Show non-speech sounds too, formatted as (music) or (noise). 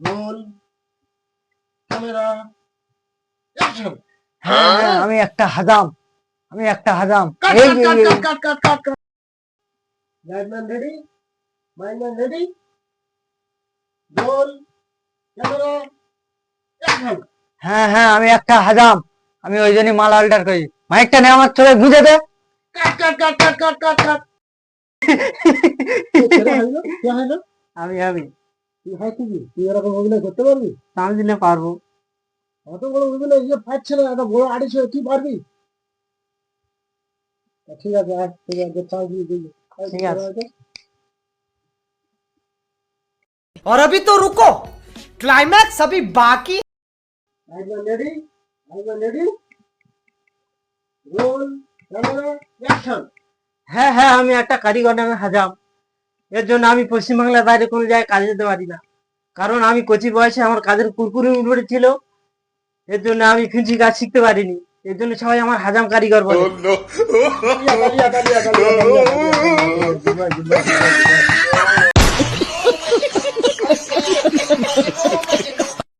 Role camera action হ্যাঁ হ্যাঁ আমি একটা হাজাম। আমি একটা হাজাম। কাট এই cut cut cut cut cut cut cut lightman ready মাইন্ডম্যান ready roll camera action হ্যাঁ হ্যাঁ আমি একটা হাজাম। আমি ওই জন্যই মাল অল্টার করি। মাইকটা নে আমার চলে বুঝে দে। কাট কাট কাট কাট কাট কাট আমি আমি। তুই হয় কি তুই এরকম অভিনয় করতে পারবি আমি দিলে পারবো অত বড় অভিনয় ইয়ে পাচ্ছে না এত বড় আড়িস হয়ে কি পারবি তা ঠিক আছে আয় ঠিক আছে চাই দিয়ে দিই ঠিক আছে। और अभी तो रुको क्लाइमैक्स अभी बाकी lightman ready lightman ready roll camera action হ্যাঁ হ্যাঁ আমি একটা কারিগর নামে হাজাম এর জন্য আমি পশ্চিমবাংলার বাইরে কোনো জায়গায় কাজে যেতে পারি না। কারণ আমি কচি বয়সে আমার কাজের কুরকুরি উঠে ছিল এর জন্য আমি ফিঞ্চি কাজ শিখতে পারিনি। এর জন্য সবাই আমার হাজাম কারিগর বলে। দাঁড়িয়ে দাঁড়িয়ে (laughs) (laughs)